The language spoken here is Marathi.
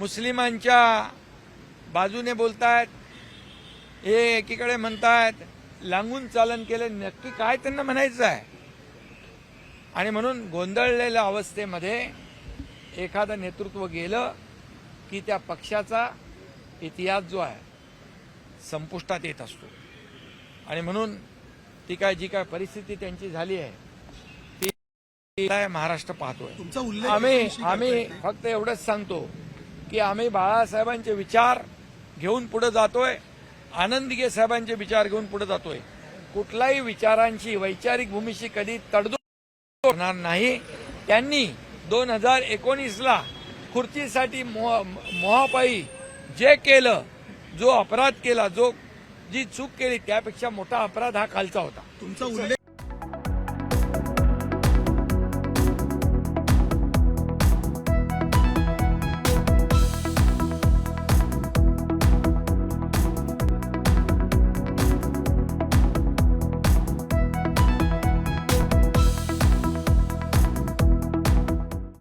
मुस्लिमांच्या बाजूने बोलतायत हे एकीकडे म्हणतायत लांगून चालन केलं नक्की काय त्यांना म्हणायचं आहे आणि म्हणून गोंधळलेल्या अवस्थेमध्ये एखादं नेतृत्व गेलं की त्या पक्षाचा इतिहास जो आहे संपुष्टात येत असतो आणि म्हणून ती काय जी काय परिस्थिती त्यांची झाली आहे ती काय महाराष्ट्र पाहतोय तुमचा आम्ही आम्ही फक्त एवढंच सांगतो की आम्ही बाळासाहेबांचे विचार घेऊन पुढे जातोय आनंदगे साहेबांचे विचार घेऊन पुढे जातोय. कुठल्याही विचारांची वैचारिक भूमीशी कधी तडजोड होणार नाही. त्यांनी दोन हजार एकोणीसला खुर्चीसाठी मोह मोहापायी जे केलं जो अपराध केला जो जी चूक केली त्यापेक्षा मोठा अपराध हा खालचा होता. तुमचा उल्लेख